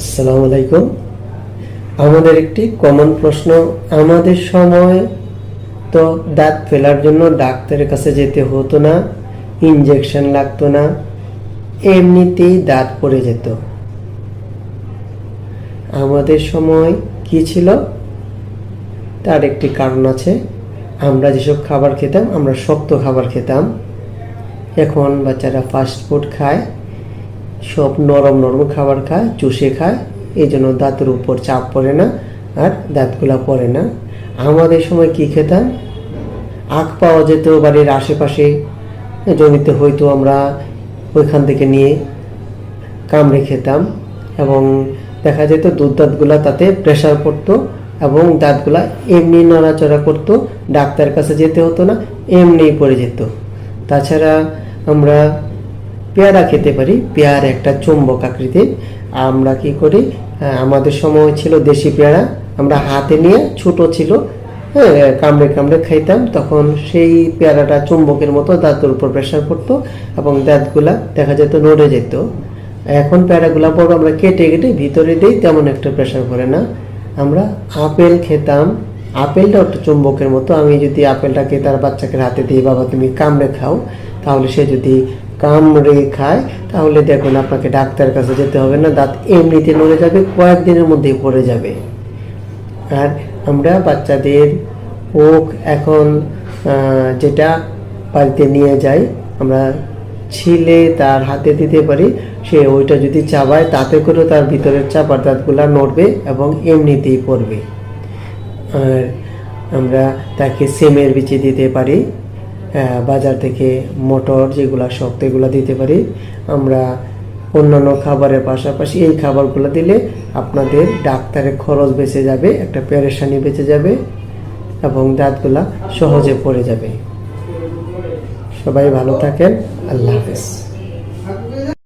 আসসালামু আলাইকুম। আমাদের একটি কমন প্রশ্ন, আমাদের সময় তো দাঁত ফেলার জন্য ডাক্তারের কাছে যেতে হতো না ইনজেকশন লাগতো না, এমনিতেই দাঁত পড়ে যেত। আমাদের সময় কি ছিল? তার একটি কারণ আছে, আমরা যেসব খাবার খেতাম, আমরা শক্ত খাবার খেতাম। এখন বাচ্চারা ফাস্ট ফুড খায় সব নরম নরম খাবার খায়, চুষে খায়, এই জন্য দাঁতের উপর চাপ পড়ে না আর দাঁতগুলা পড়ে না। আমাদের সময় কি খেতাম? আখ পাওয়া যেত বাড়ির আশেপাশে, জমিতে হয়তো আমরা ওইখান থেকে নিয়ে কামড়ে খেতাম এবং দেখা যেত দুধ দাঁতগুলা তাতে প্রেশার পড়তো এবং দাঁতগুলা এমনি নড়াচড়া করতো ডাক্তার কাছে যেতে হতো না এমনিই পড়ে যেত। তাছাড়া আমরা পেয়ারা খেতে পারি। পেয়ার একটা চুম্বক আকৃতির। আমরা কি করি? আমাদের সময় ছিল দেশি পেয়ারা। আমরা হাতে নিয়ে ছোট ছিল। হ্যাঁ কামড়ে কামড়ে খাইতাম। তখন সেই পেয়ারাটা চুম্বকের মতো দাঁতের উপর প্রেশার পড়তো এবং দাঁতগুলা দেখা যেত নড়ে যেত। এখন পেয়ারাগুলা বড়, আমরা কেটে কেটে ভিতরে দিই, তেমন একটা প্রেশার পড়ে না। আমরা আপেল খেতাম। আপেলটা একটা চুম্বকের মতো। আমি যদি আপেলটাকে তার বাচ্চাকে হাতে দিই, বাবা, তুমি কামড়ে খাও। তাহলে সে যদি কামড়ে খায়, তাহলে দেখুন আপনাকে ডাক্তারের কাছে যেতে হবে না, দাঁত এমনিতে নড়ে যাবে, কয়েকদিনের মধ্যেই পড়ে যাবে। আর আমরা বাচ্চাদের ওক এখন যেটা বাড়িতে নিয়ে যাই, আমরা ছিলে তার হাতে দিতে পারি, সে ওইটা যদি চাবায়, তাতে করে তার ভিতরের চাপার দাঁতগুলা নড়বে এবং এমনিতেই পড়বে। আর আমরা তাকে সেমের বিচি দিতে পারি। বাজার থেকে মটর যেগুলা শক্ত এগুলো দিতে পারি। আমরা অন্যান্য খাবারের পাশাপাশি এই খাবারগুলো দিলে আপনাদের ডাক্তারের খরচ বেঁচে যাবে, একটা পেরেশানি বেঁচে যাবে এবং দাঁতগুলা সহজে পড়ে যাবে। সবাই ভালো থাকেন, আল্লাহ হাফেজ।